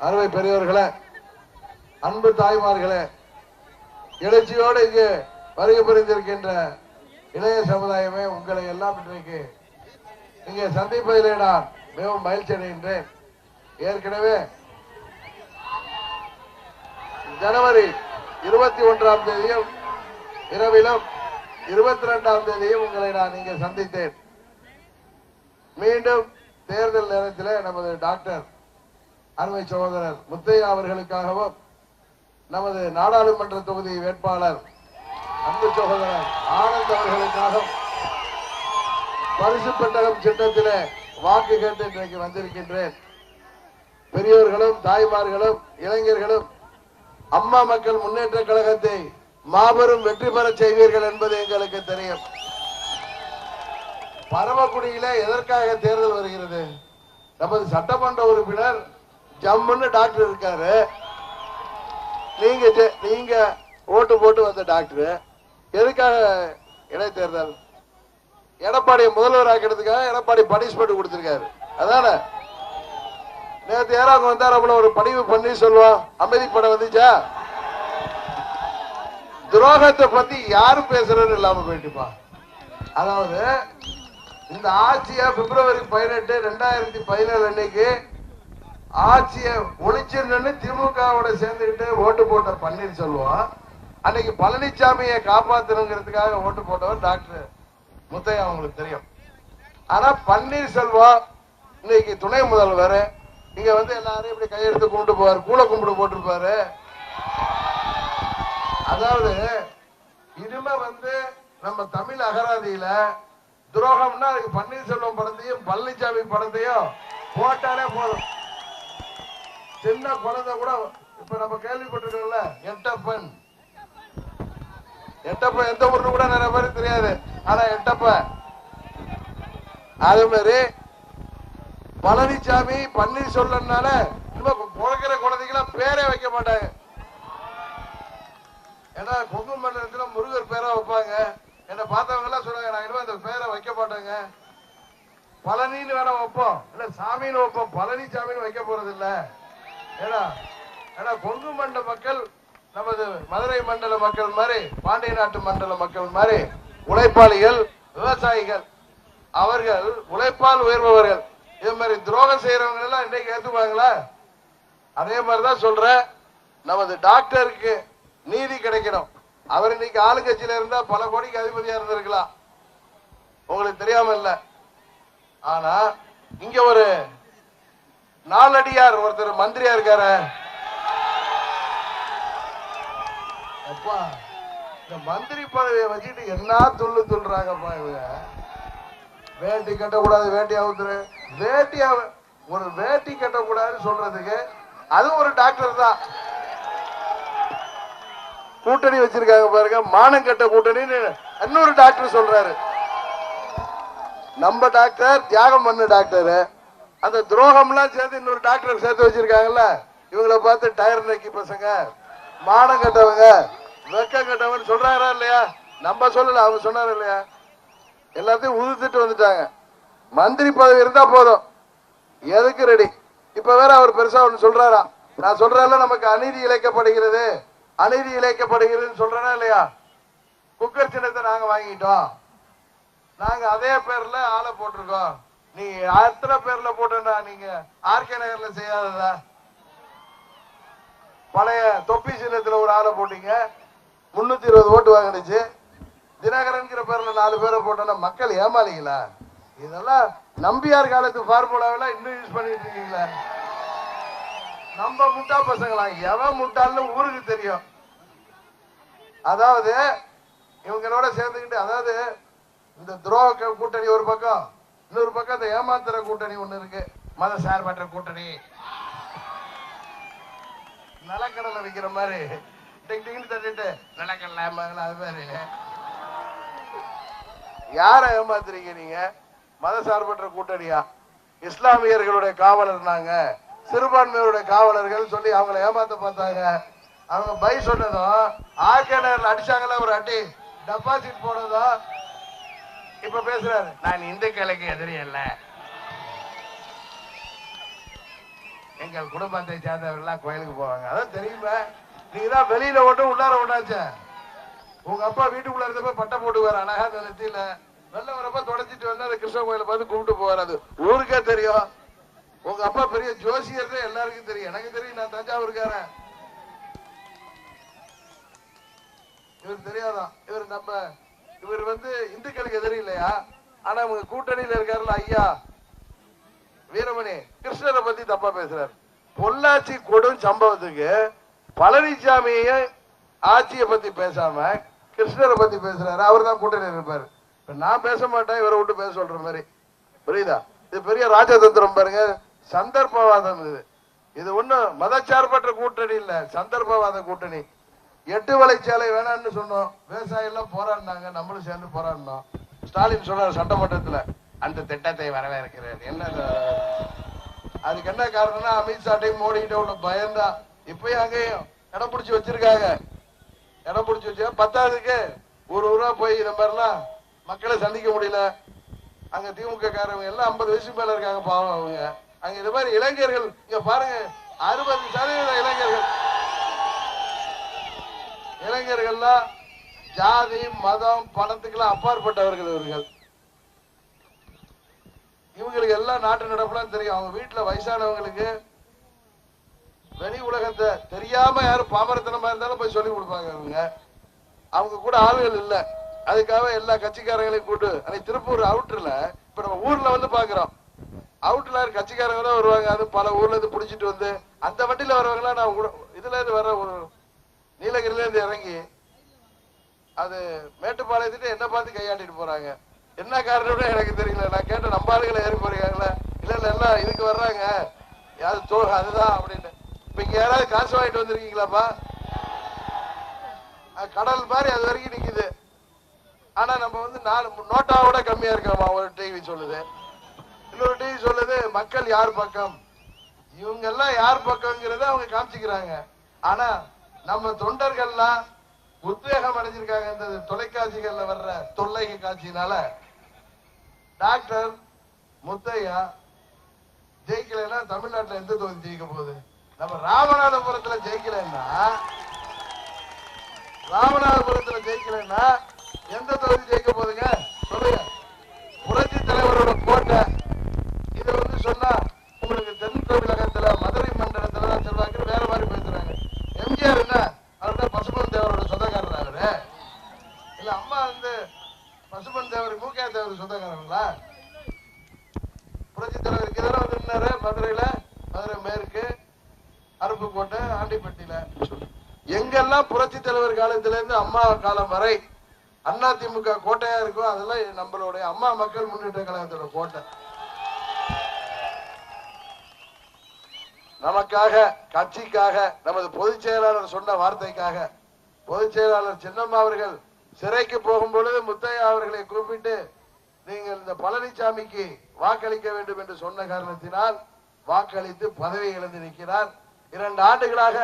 அறுவை பெரியவர்களே அன்பு தாய்மார்களே எழுச்சியோடு இங்கு வருகை புரிந்திருக்கின்ற இளைய சமுதாயமே உங்களை எல்லாம் இன்றைக்கு இங்கே சந்திப்பதிலே நான் மிகவும் மகிழ்ச்சி அடைகின்றேன். ஏற்கனவே ஜனவரி இருபத்தி ஒன்றாம் தேதியும் இரவிலும் இருபத்தி ரெண்டாம் தேதியும் உங்களை நான் இங்கே சந்தித்தேன். மீண்டும் தேர்தல் நேரத்தில் நமது டாக்டர் அருமை சகோதரர் முத்தையா அவர்களுக்காகவும் நமது நாடாளுமன்ற தொகுதி வேட்பாளர் அன்பு சகோதரர் ஆனந்த் அவர்களுக்காகவும் பரிசு பெட்டகம் சின்னத்திலே வாக்கு கேட்டு இன்றைக்கு வந்திருக்கின்றேன். பெரியோர்களும் தாய்மார்களும் இளைஞர்களும் அம்மா மக்கள் முன்னேற்ற கழகத்தை மாபெரும் வெற்றி பெற செய்வீர்கள் என்பது எங்களுக்கு தெரியும். பரமக்குடியில எதற்காக தேர்தல் வருகிறது? நமது சட்டமன்ற உறுப்பினர் ஜம்முன்னு டாக்டர் இருக்காரு. நீங்க நீங்க ஓட்டு போட்டு வந்த டாக்டர். எதுக்காக இடைத்தேர்தல் எடப்பாடியை முதல்வர் ஆக்கிறதுக்காக எடப்பாடி பனிஷ்மெண்ட் கொடுத்திருக்காரு. அதானே? நேற்று யாரோ அங்க வந்தாராப்புல ஒரு பணிவு பண்ணி சொல்லுவோம் அமைதி படம் வந்துச்சா? துரோகத்தை பத்தி யாரும் பேசுறன்னு இல்லாம போயிட்டுப்பா. அதாவது இந்த ஆட்சியை பிப்ரவரி பதினெட்டு ரெண்டாயிரத்தி பதினேழு அன்னைக்கு ஆட்சியை ஒழிச்சிருந்தேன்னு திமுகவோட சேர்ந்துக்கிட்டு ஓட்டு போட்ட பன்னீர்செல்வம் அன்னைக்கு பழனிசாமியை காப்பாத்தணுங்கிறதுக்காக ஓட்டு போட்டவர் டாக்டர் முத்தையா உங்களுக்கு தெரியும். ஆனா பன்னீர்செல்வம் இன்னைக்கு துணை முதல்வர். இங்க வந்து எல்லாரும் இப்படி கையெடுத்து கும்பிட்டு போவாரு. கூல கும்பிட்டு போட்டிருப்பாரு. அதாவது இனிமே வந்து நம்ம தமிழ் அகராதியில துரோகம்னா அதுக்கு பன்னீர்செல்வம் படத்தையும் பழனிசாமி படத்தையும் போட்டாலே போதும். சின்ன குழந்தை கூட இப்ப நம்ம கேள்விப்பட்டிருக்கோம்ல எட்டப்பன். எட்டப்ப எந்த ஊர்னு கூட நிறைய பேருக்கு தெரியாது. ஆனா எட்டப்ப அதே மாதிரி பழனிசாமி பன்னீர் சொல்லனால பிறக்கிற குழந்தைங்களாம் பேரே வைக்க மாட்டாங்க. ஏன்னா கொங்கு மண்டலத்துல முருகர் பேரா வைப்பாங்க. என்னை பார்த்தவங்க எல்லாம் சொல்றாங்க நான் இனிமே அந்த பேரை வைக்க மாட்டேங்க. பழனின்னு வேணா வைப்போம். இல்ல சாமின்னு வைப்போம். பழனிசாமின்னு வைக்க போறது இல்லை ஏன்னா ஏன்னா கொங்கு மண்டல மக்கள் நமது மதுரை மண்டல மக்கள் மாதிரி பாண்டிய நாட்டு மண்டல மக்கள் மாதிரி உழைப்பாளிகள் விவசாயிகள். அவர்கள் உழைப்பால் உயர்பவர்கள். இது மாதிரி துரோகம் செய்யறவங்க எல்லாம் இன்னைக்கு ஏத்துப்பாங்களா? அதே மாதிரிதான் சொல்ற நமது டாக்டருக்கு நீதி கிடைக்கணும். அவர் இன்னைக்கு ஆளுங்கட்சியில இருந்தா பல கோடிக்கு அதிபதியா இருந்திருக்கலாம். உங்களுக்கு தெரியாம இல்ல ஆனா இங்க ஒரு நாலடியார் ஒருத்தர் மந்திரியா இருக்காரு. அப்பா இந்த மந்திரி பதவியை வச்சுட்டு என்ன துள்ளு துள்ளுறாங்கப்பா இவங்க? வேட்டி கட்டக்கூடாது வேட்டி அவுத்துரு. வேட்டி ஒரு வேட்டி கட்டக்கூடாதுன்னு சொல்றதுக்கு அது ஒரு டாக்டர் தான். கூட்டணி வச்சிருக்காங்க பாருங்க மானம் கட்ட கூட்டணின்னு இன்னொரு டாக்டர் சொல்றாரு. நம்ம டாக்டர் தியாகம் பண்ண டாக்டர் அந்த துரோகம்லாம் சேர்த்து இன்னொரு டாக்டர் சேர்த்து வச்சிருக்காங்கல்ல இவங்களை பார்த்து டயர் நக்கி பசங்க மானம் கட்டவங்க வெக்க கட்டவங்க சொல்றாரா இல்லையா? நம்ம சொல்லல அவங்க சொன்னாரு இல்லையா? எல்லாத்தையும் உதிர்த்துட்டு வந்துட்டாங்க. மந்திரி பதவி இருந்தா போதும். எதுக்கு ரெடி இப்ப வேற அவர் பெருசா ஒண்ணு சொல்றாரா? நான் சொல்றேன்ல நமக்கு அநீதி இழைக்கப்படுகிறது. அநீதி இழைக்கப்படுகிறதுன்னு சொல்றேனா இல்லையா? குக்கர் சின்னத்தை நாங்க வாங்கிட்டோம். நாங்க அதே பேர்ல ஆளை போட்டிருக்கோம். நீ எத்தனை பேர்ல போட்டா நீங்க. ஆர்கே நகர்ல செய்யாததா? பழைய தொப்பி சின்னத்துல ஒரு ஆளை போட்டீங்க. முன்னூத்தி இருபது ஓட்டு வாங்கிடுச்சு தினகரன்கிற பேர்ல நாலு பேரை போட்டோன்னா மக்கள் ஏமாளிங்களா இதெல்லாம் நம்பியார் காலத்து ஃபார்முலாவெல்லாம் இன்னும் யூஸ் பண்ணிட்டு இருக்கீங்களா? நம்ம முட்டா பசங்களா? எவன் முட்டாள்னு ஊருக்கு தெரியும். அதாவது இவங்களோட சேர்ந்துக்கிட்டு அதாவது இந்த துரோக கூட்டணி ஒரு பக்கம் இன்னொரு பக்கம் ஏமாத்துற கூட்டணி ஒண்ணு இருக்கு. மத சார்பற்ற கூட்டணி. நிலக்கடலை விக்கிற மாதிரி. டிங் டிங்னு தட்டிட்டு நிலக்கடலை அது மாதிரி. யாரை ஏமாத்துறீங்க நீங்க? மத சார்பற்ற கூட்டணியா? இஸ்லாமியர்களுடைய காவலர் நாங்க. சிறுபான்மையுடைய காவலர்கள் சொல்லி அவங்கள ஏமாத்த பார்த்தாங்க. அவங்க பை சொன்னதும் ஆர்கேனர்ல அடிச்சாங்களா ஒரு அடி. டெபாசிட் போனதும் இப்ப பேசுறாரு. நான் இந்துக்களுக்கு எதிரி அல்ல. எங்கள் குடும்பத்தை சேர்ந்தவர்கள்லாம் கோயிலுக்கு போவாங்க. அதான் தெரியுமா? நீங்க தான் வெளியில ஓட்டும் உள்ளார ஓட்டாச்சே. உங்க அப்பா வீட்டுக்குள்ள இருந்தப்ப பட்டை போட்டுவாரு அழகா அந்த நெத்தியில. வெளில வரப்ப தொடச்சிட்டு வந்து அந்த கிருஷ்ண கோயில பார்த்து கூப்பிட்டு போவார். அது ஊருக்கே தெரியும். உங்க அப்பா பெரிய ஜோசியர் எல்லாருக்கும் தெரியும். எனக்கு தெரியும் நான் தஞ்சாவூருக்காரன் இவர் தெரியாதான். இவர் நம்ம இவர் வந்து இந்துக்களுக்கு எதிரி இல்லையா? ஆனா அவங்க கூட்டணியில இருக்காருல்ல ஐயா. வீரமணி கிருஷ்ணரை பத்தி தப்பா பேசுறாரு. பொள்ளாச்சி கொடும் சம்பவத்துக்கு பழனிசாமிய ஆட்சியை பத்தி பேசாம கிருஷ்ணரை பத்தி பேசுறாரு. அவர் தான் கூட்டணியில் இருப்பாரு. இப்ப நான் பேச மாட்டேன் இவரை விட்டு பேச சொல்ற மாதிரி. புரியுதா? இது பெரிய ராஜதந்திரம் பாருங்க. சந்தர்ப்பவாதம் இது. இது ஒண்ணும் மதச்சார்பற்ற கூட்டணி இல்ல. சந்தர்ப்பவாத கூட்டணி. எட்டு வலைச்சாலை வேணாம்னு சொன்னோம். விவசாயம் எல்லாம் போராடினாங்க. நம்மளும் சேர்ந்து போராடினோம். ஸ்டாலின் சொன்னார் சட்டமன்றத்தில் அந்த திட்டத்தை வரவேற்கிறார் என்ன அதுக்கு என்ன காரணம்னா அமித்ஷாட்டையும் மோடிகிட்ட உள்ள பயம்தான். இப்பயும் அங்கேயும் இடம் பிடிச்சி வச்சிருக்காங்க. இடம் பிடிச்சி வச்சு பத்தாவதுக்கு ஒரு ஊரா போய் இந்த மாதிரிலாம் மக்களை சந்திக்க முடியல. அங்க திமுக காரவங்க எல்லாம் ஐம்பது வயசு மேல இருக்காங்க பாவம் அவங்க. அங்க இந்த மாதிரி இளைஞர்கள் இங்க பாருங்க அறுபது சதவீத இளைஞர்கள். இளைஞர்கள்லாம் ஜாதி மதம் பணத்துக்கெல்லாம் அப்பாற்பட்டவர்கள் இவர்கள். இவங்களுக்கு எல்லாம் நாட்டு நடப்புலாம் தெரியும். அவங்க வீட்டுல வயசானவங்களுக்கு வெளி உலகத்தை தெரியாம யாரும் பாமரத்தனமா இருந்தாலும் போய் சொல்லி கொடுப்பாங்க அவங்க அவங்க கூட ஆளுகள் இல்லை. அதுக்காக எல்லா கட்சிக்காரங்களையும் கூட்டு அன்னைக்கு திருப்பூர் அவுட்டர்ல இப்ப நம்ம ஊர்ல வந்து பாக்குறோம். அவுட்ல கட்சிக்காரங்க தான் வருவாங்க. அது பல ஊர்ல இருந்து புடிச்சிட்டு வந்து அந்த வண்டியில வரவங்களாம் நான் இதுல இருந்து வர ஒரு அது மேட்டுப்பாளையத்துட்டு என்ன பார்த்து கையாட்டிட்டு போறாங்க? என்ன காரணம்னு எனக்கு தெரியல. நான் கேட்ட நம்ம ஆளுகளை ஏறி போறீங்களா இல்ல இல்ல எல்லாம் இதுக்கு வர்றாங்க. யாரு தோ அதுதான் அப்படின்னு. இப்ப இங்க யாராவது காசு வாங்கிட்டு வந்திருக்கீங்களாப்பா? கடல் மாதிரி அது வரைக்கும் நிக்குது. ஆனா நம்ம வந்து நாலு நோட்டாவோட கம்மியா இருக்கோமா ஒரு டிவி சொல்லுது. இன்னொரு டிவி சொல்லுது மக்கள் யார் பக்கம்? இவங்க எல்லாம் யார் பக்கம்ங்கிறத அவங்க காமிச்சுக்கிறாங்க. ஆனா நம்ம தொண்டர்கள்லாம் உத்வேகம் அடைஞ்சிருக்காங்க இந்த தொலைக்காட்சிகள்ல வர்ற தொல்லை காட்சியினால டாக்டர் முத்தையா ஜெயிக்கலைன்னா தமிழ்நாட்டில் எந்த தொகுதி ஜெயிக்க போகுது? நம்ம ராமநாதபுரத்துல ஜெயிக்கலைன்னா ராமநாதபுரத்துல ஜெயிக்கலைன்னா எந்த தொகுதி ஜெயிக்க போகுதுங்க? சொல்லுங்க. புரட்சி தலைவரோட கோட்டை. இதை வந்து சொன்னா உங்களுக்கு தென் தமிழகத்துல மதுரை மண்டலத்துல தான் செல்வாக்கு வேற மாதிரி பேசுறாங்க. எம்ஜிஆர் என்ன? அவர் பசுமன் தேவரோட சொந்தக்காரர் அவரு இல்ல அம்மா வந்து பசுமன் தேவர் மூக்கையா தேவர் சொந்தக்காரங்களா? புரட்சி தலைவர் இதெல்லாம் வந்து நின்னாரு மதுரையில? மதுரை மேற்கு அருப்புக்கோட்டை ஆண்டிப்பட்டியில. எங்கெல்லாம் புரட்சி தலைவர் காலத்துல இருந்து அம்மா காலம் வரை அண்ணா திமுக கோட்டையா இருக்கோ அதெல்லாம் நம்மளுடைய அம்மா மக்கள் முன்னேற்ற கழகத்தோட கோட்டை. நமக்காக கட்சிக்காக நமது பொதுச் செயலாளர் சொன்ன வார்த்தைக்காக பொதுச் செயலாளர் சின்னம்மா அவர்கள் சிறைக்கு போகும் பொழுது முத்தையா அவர்களை கூப்பிட்டு நீங்கள் இந்த பழனிசாமிக்கு வாக்களிக்க வேண்டும் என்று சொன்ன காரணத்தினால் வாக்களித்து பதவி இழந்து நிற்கிறார். இரண்டு ஆண்டுகளாக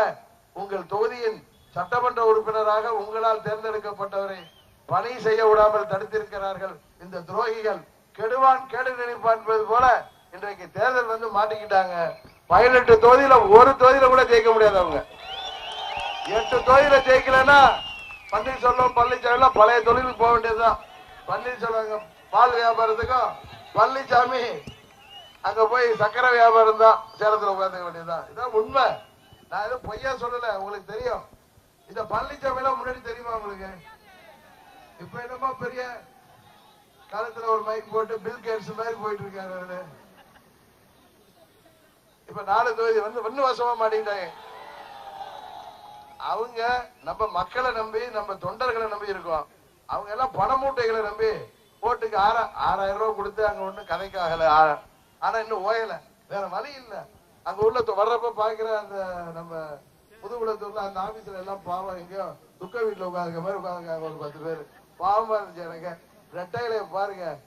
உங்கள் தொகுதியின் சட்டமன்ற உறுப்பினராக உங்களால் தேர்ந்தெடுக்கப்பட்டவரை பணி செய்ய விடாமல் தடுத்திருக்கிறார்கள். இந்த துரோகிகள் கெடுவான் கேடு நினைப்பான் என்பது போல இன்றைக்கு தேர்தல் வந்து மாட்டிக்கிட்டாங்க. பதினெட்டு தொகுதியில ஒரு தொகுதியில கூட ஜெயிக்க முடியாது அவங்க. எட்டு தொகுதியில ஜெயிக்கலன்னா பன்னீர்செல்வம் பழனிசாமி பழைய தொழிலுக்கு போக வேண்டியதுதான். பன்னீர்செல்வம் பால் வியாபாரத்துக்கும் பழனிசாமி அங்க போய் சக்கரை வியாபாரம் தான் சேலத்துல உட்காந்துக்க வேண்டியதுதான். இதான் உண்மை. நான் எதுவும் பொய்யா சொல்லல உங்களுக்கு தெரியும். இந்த பழனிசாமி எல்லாம் முன்னாடி தெரியுமா உங்களுக்கு? இப்ப என்னமா பெரிய காலத்துல ஒரு மைக் போட்டு பில் கேட்ஸ் மாதிரி போயிட்டு இருக்காரு அவரு. இப்ப நாலு தொகுதி வந்து ஒண்ணு வசமா மாட்டிக்கிட்டாங்க. அவங்க நம்ம மக்களை நம்பி நம்ம தொண்டர்களை நம்பி இருக்கோம். அவங்க எல்லாம் பண மூட்டைகளை நம்பி ஓட்டுக்கு ஆற ஆறாயிரம் ரூபாய் கொடுத்து அங்க ஒண்ணும் கதைக்காகல. ஆனா இன்னும் ஓயல. வேற வழி இல்ல. அங்க உள்ள தொ- வர்றப்ப பாக்குற அந்த நம்ம புதுக்குளத்தூர்ல அந்த ஆபீஸ்ல எல்லாம் பாவம். எங்கேயோ துக்க வீட்டுல உட்காந்துக்க மாதிரி உட்காந்துருக்காங்க ஒரு பத்து பேர். பாவமா இருந்துச்சு எனக்கு. ரெட்டையில பாருங்க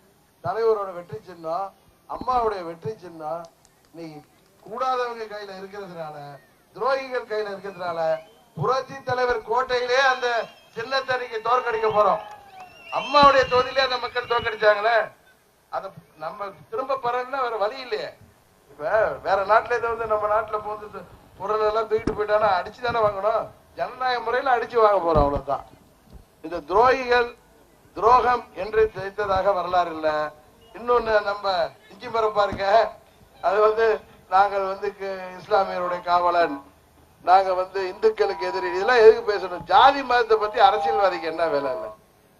தலைவரோட வெற்றி சின்னம் அம்மாவுடைய வெற்றி சின்னம். நீ கூடாதவங்க கையில இருக்கிறதுனால துரோகிகள் கையில இருக்கிறதுனால புரட்சி தலைவர் கோட்டையிலே அந்த சின்னத்தை நீங்க தோற்கடிக்க போறோம். அம்மாவுடைய தொகுதியிலே அந்த மக்கள் தோற்கடிச்சாங்களே. அத நம்ம திரும்ப பெறணும்னா வேற வழி இல்லையே. இப்ப வேற நாட்டுல இதை வந்து நம்ம நாட்டுல போந்து பொருள் எல்லாம் தூக்கிட்டு போயிட்டானா அடிச்சு தானே வாங்கணும். ஜனநாயக முறையில அடிச்சு வாங்க போறோம் அவ்வளவுதான். இந்த துரோகிகள் துரோகம் என்று ஜெயித்ததாக வரலாறு இல்லை. இன்னொன்னு நம்ம இஞ்சி மரப்பா பாருங்க அது வந்து நாங்கள் வந்து இஸ்லாமியருடைய காவலன். நாங்க வந்து இந்துக்களுக்கு எதிரி. இதெல்லாம் எதுக்கு பேசணும்? ஜாதி மதத்தை பத்தி அரசியல்வாதிக்கு என்ன வேலை இல்லை?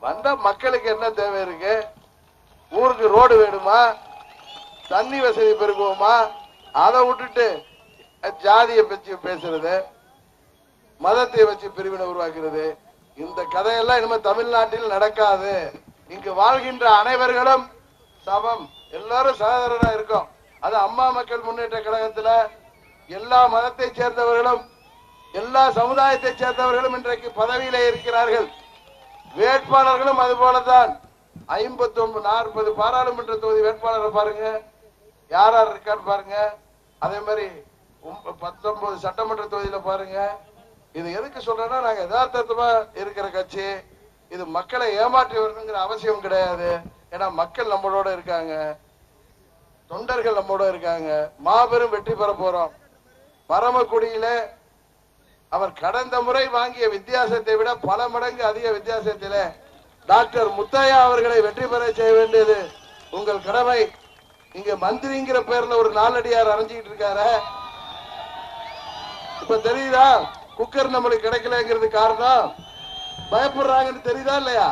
வந்த மக்களுக்கு என்ன தேவை இருக்கு? ஊருக்கு ரோடு வேணுமா? தண்ணி வசதி பெருக்குவோமா அதை விட்டுட்டு ஜாதியை பற்றி பேசுறது மதத்தை வச்சு பிரிவினை உருவாக்குறது இந்த கதையெல்லாம் இனிமே தமிழ்நாட்டில் நடக்காது. இங்கு வாழ்கின்ற அனைவர்களும் சமம். எல்லாரும் சகோதரரா இருக்கோம். அது அம்மா மக்கள் முன்னேற்ற கழகத்துல எல்லா மதத்தை சேர்ந்தவர்களும் எல்லா சமுதாயத்தை சேர்ந்தவர்களும் இன்றைக்கு பதவியில இருக்கிறார்கள். வேட்பாளர்களும் அது போலதான். ஐம்பத்தி ஒன்பது நாற்பது பாராளுமன்ற தொகுதி வேட்பாளரை பாருங்க. யார் யார் இருக்கான்னு பாருங்க. அதே மாதிரி பத்தொன்பது சட்டமன்ற தொகுதியில பாருங்க. இது எதுக்கு சொல்றேன்னா நாங்க யதார்த்தமா இருக்கிற கட்சி. இது மக்களை ஏமாற்றி வரணுங்கிற அவசியம் கிடையாது. ஏன்னா மக்கள் நம்மளோட இருக்காங்க. தொண்டர்கள் நம்மோட இருக்காங்க. மாபெரும் வெற்றி பெற போறோம். பரமக்குடியில அவர் கடந்த முறை வாங்கிய வித்தியாசத்தை விட பல மடங்கு அதிக வித்தியாசத்தில டாக்டர் முத்தையா அவர்களை வெற்றி பெற செய்ய வேண்டியது உங்கள் கடமை. இங்க மந்திரிங்கிற பேர்ல ஒரு நாலடியார் அரைஞ்சிக்கிட்டு இருக்காரு. இப்ப தெரியுதா? குக்கர் நம்மளுக்கு கிடைக்கலங்கிறது காரணம்? பயப்படுறாங்கன்னு தெரியுதா இல்லையா?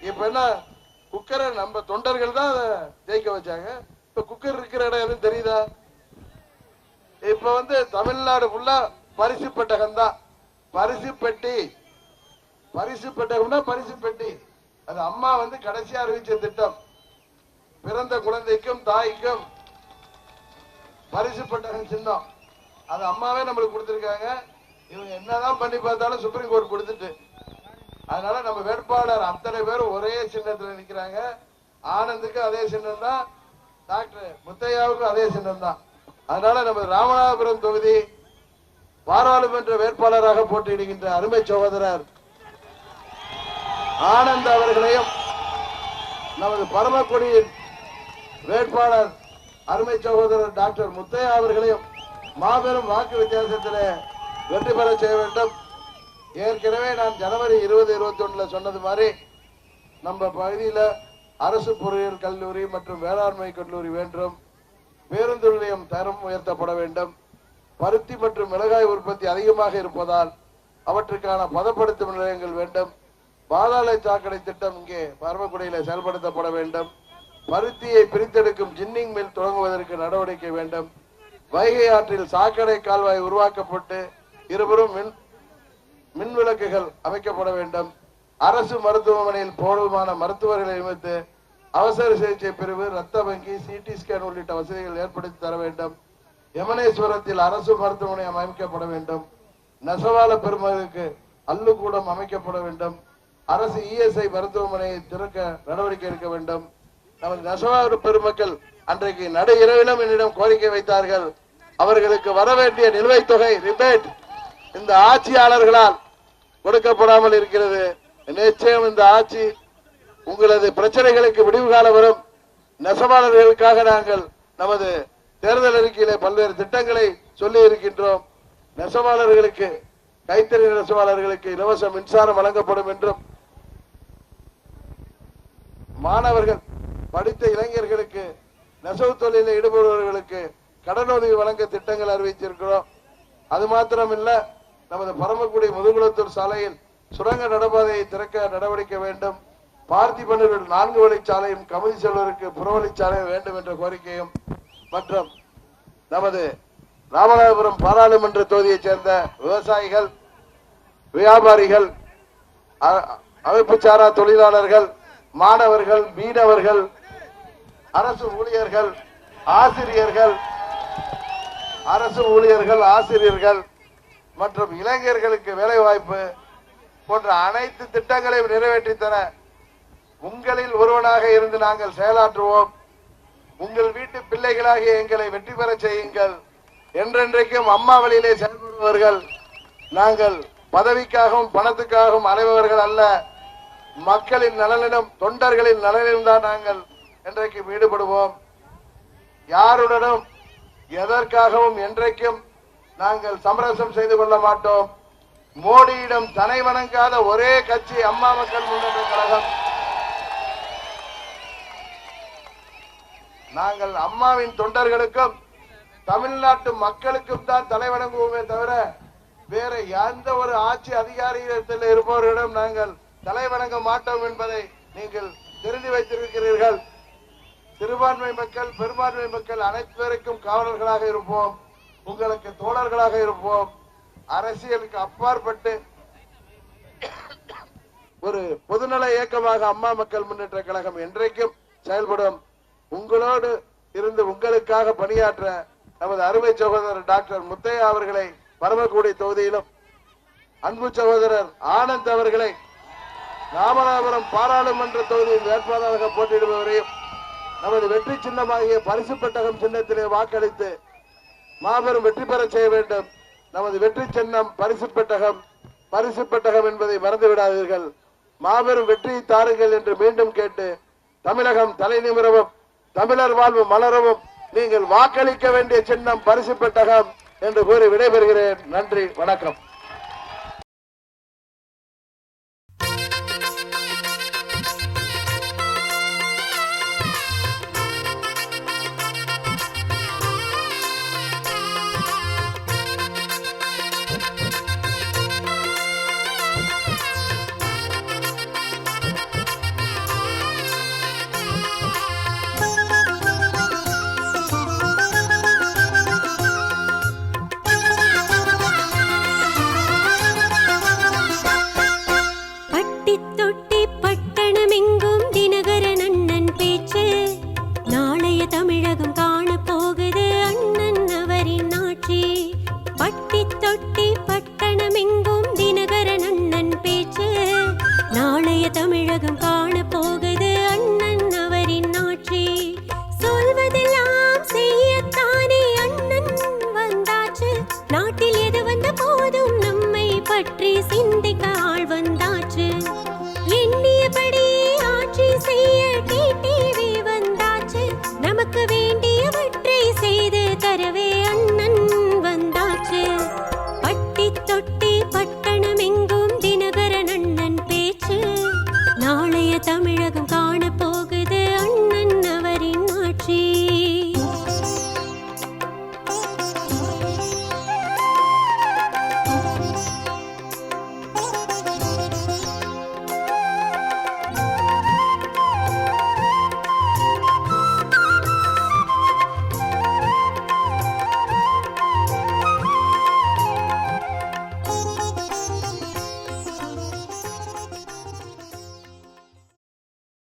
இப்ப என்ன? குக்கரை நம்ம தொண்டர்கள் தான் அதை ஜெயிக்க வச்சாங்க. இப்ப குக்கர் இருக்கிற இடம் எதுவும் தெரியுதா? இப்ப வந்து தமிழ்நாடு ஃபுல்லா பரிசு பெட்டகம் தான். பரிசு பெட்டி. பரிசு பெட்டகம்னா பரிசு பெட்டி. அது அம்மா வந்து கடைசியா அறிவிச்ச திட்டம். பிறந்த குழந்தைக்கும் தாய்க்கும் பரிசு பெட்டகம் சின்னம். அது அம்மாவே நம்மளுக்கு கொடுத்துருக்காங்க. இவங்க என்னதான் பண்ணி பார்த்தாலும் சுப்ரீம் கோர்ட் கொடுத்துட்டு. அதனால நம்ம வேட்பாளர் அத்தனை பேரும் ஒரே சின்னத்துல நிக்கிறாங்க. ஆனந்துக்கு அதே சின்னம் தான் டாக்டர் முத்தையாவுக்கும் அதே சின்னம் தான் அதனால நமது ராமநாதபுரம் தொகுதி பாராளுமன்ற வேட்பாளராக போட்டியிடுகின்ற அருமை சகோதரர் ஆனந்த் அவர்களையும் நமது பரமக்குடியின் வேட்பாளர் அருமை சகோதரர் டாக்டர் முத்தையா அவர்களையும் மாபெரும் வாக்கு வித்தியாசத்திலே வெற்றி பெற செய்ய வேண்டும். ஏற்கனவே நான் ஜனவரி இருபது இருபத்தி ஒண்ணுல சொன்னது மாதிரி நம்ம பகுதியில அரசு பொறியியல் கல்லூரி மற்றும் வேளாண்மை கல்லூரி வேண்டும். பேருந்து நிலையம் தரம் உயர்த்தப்பட வேண்டும். பருத்தி மற்றும் மிளகாய் உற்பத்தி அதிகமாக இருப்பதால் அவற்றுக்கான பதப்படுத்தும் நிலையங்கள் வேண்டும். பாதாள சாக்கடை திட்டம் இங்கே பரமக்குடியில செயல்படுத்தப்பட வேண்டும். பருத்தியை பிரித்தெடுக்கும் ஜின்னிங் மில் தொடங்குவதற்கு நடவடிக்கை வேண்டும். வைகை ஆற்றில் சாக்கடை கால்வாய் உருவாக்கப்பட்டு இருவரும் மின் மின் விளக்குகள் அமைக்கப்பட வேண்டும். அரசு மருத்துவமனையில் போதுமான மருத்துவர்களை அமைத்து அவசர சிகிச்சை பிரிவு ரத்த வங்கி சிடி ஸ்கேன் உள்ளிட்ட வசதிகள் ஏற்படுத்தி தர வேண்டும். யமனேஸ்வரத்தில் அரசு மருத்துவமனை அமைக்கப்பட வேண்டும். நெசவாள பெருமகளுக்கு அல்லுக்கூடம் அமைக்கப்பட வேண்டும். அரசு இஎஸ்ஐ மருத்துவமனையை திறக்க நடவடிக்கை எடுக்க வேண்டும். நமது நெசவாள பெருமக்கள் அன்றைக்கு நடு இரவிலும் என்னிடம் கோரிக்கை வைத்தார்கள். அவர்களுக்கு வர வேண்டிய நிலுவைத் தொகை ரிபேட் இந்த ஆட்சியாளர்களால் கொடுக்கப்படாமல் இருக்கிறது. நிச்சயம் இந்த ஆட்சி உங்களது பிரச்சனைகளுக்கு விடிவு காலம் வரும். நெசவாளர்களுக்காக நாங்கள் நமது தேர்தல் அறிக்கையிலே பல்வேறு திட்டங்களை சொல்லி இருக்கின்றோம். நெசவாளர்களுக்கு கைத்தறி நெசவாளர்களுக்கு இலவச மின்சாரம் வழங்கப்படும் என்றும் மாணவர்கள் படித்த இளைஞர்களுக்கு நெசவு தொழிலில் ஈடுபடுபவர்களுக்கு கடனுதவி வழங்க திட்டங்கள் அறிவித்திருக்கிறோம். அது மாத்திரம் இல்ல நமது பரமக்குடி முதுகுளத்தூர் சாலையில் சுரங்க நடப்பாதையை திறக்க நடவடிக்கை வேண்டும். பார்த்திபனர்கள் நான்கு வழிச்சாலையும் கமதி செல்வருக்கு புறவழிச்சாலையும் வேண்டும் என்ற கோரிக்கையும் மற்றும் நமது ராமநாதபுரம் பாராளுமன்ற தொகுதியைச் சேர்ந்த விவசாயிகள் வியாபாரிகள் அ- அமைப்பு சாரா தொழிலாளர்கள் மாணவர்கள் மீனவர்கள் அரசு ஊழியர்கள் ஆசிரியர்கள் அரசு ஊழியர்கள் ஆசிரியர்கள் மற்றும் இளைஞர்களுக்கு வேலைவாய்ப்பு போன்ற அனைத்து திட்டங்களையும் நிறைவேற்றி தர உங்களில் ஒருவனாக இருந்து நாங்கள் செயலாற்றுவோம். உங்கள் வீட்டு பிள்ளைகளாகிய எங்களை வெற்றி பெற செய்யுங்கள். என்றென்றைக்கும் அம்மா வழியிலே செயல்படுபவர்கள் நாங்கள் பதவிக்காகவும் பணத்துக்காகவும் அலைபவர்கள் அல்ல. மக்களின் நலனிலும் தொண்டர்களின் நலனிலும் தான் நாங்கள் என்றைக்கும் ஈடுபடுவோம். யாருடனும் எதற்காகவும் என்றைக்கும் நாங்கள் சமரசம் செய்து கொள்ள மாட்டோம். மோடியிடம் தலை வணங்காத ஒரே கட்சி அம்மா மக்கள் முன்னேற்ற கழகம். நாங்கள் அம்மாவின் தொண்டர்களுக்கும் தமிழ்நாட்டு மக்களுக்கும் தான் தலை வணங்குவோமே தவிர வேற எந்த ஒரு ஆட்சி அதிகாரத்தில் இருப்பவர்களிடம் நாங்கள் தலை வணங்க மாட்டோம் என்பதை நீங்கள் தெரிந்து வைத்திருக்கிறீர்கள். சிறுபான்மை மக்கள் பெரும்பான்மை மக்கள் அனைத்து பேருக்கும் காவலர்களாக இருப்போம். உங்களுக்கு தோழர்களாக இருப்போம். அரசியலுக்கு அப்பாற்பட்டு ஒரு பொதுநல இயக்கமாக அம்மா மக்கள் முன்னேற்ற கழகம் என்றைக்கும் செயல்படும். உங்களோடு இருந்து உங்களுக்காக பணியாற்ற நமது அருமை சகோதரர் டாக்டர் முத்தையா அவர்களை பரமக்குடி தொகுதியிலும் அன்பு சகோதரர் ஆனந்த் அவர்களை ராமநாதபுரம் பாராளுமன்ற தொகுதியில் வேட்பாளராக போட்டியிடுபவரையும் நமது வெற்றி சின்னமாகிய பரிசு பெட்டகம் சின்னத்திலே வாக்களித்து மாபெரும் வெற்றி பெற செய்ய வேண்டும். நமது வெற்றி சின்னம் பரிசு பெட்டகம் பரிசு பெட்டகம் என்பதை மறந்து விடாதீர்கள். மாபெரும் வெற்றியை தாருங்கள் என்று மீண்டும் கேட்டு தமிழகம் தலை நிமிரவும் தமிழர் வாழ்வு மலரவும் நீங்கள் வாக்களிக்க வேண்டிய சின்னம் பரிசு பெட்டகம் என்று கூறி விடைபெறுகிறேன். நன்றி வணக்கம்.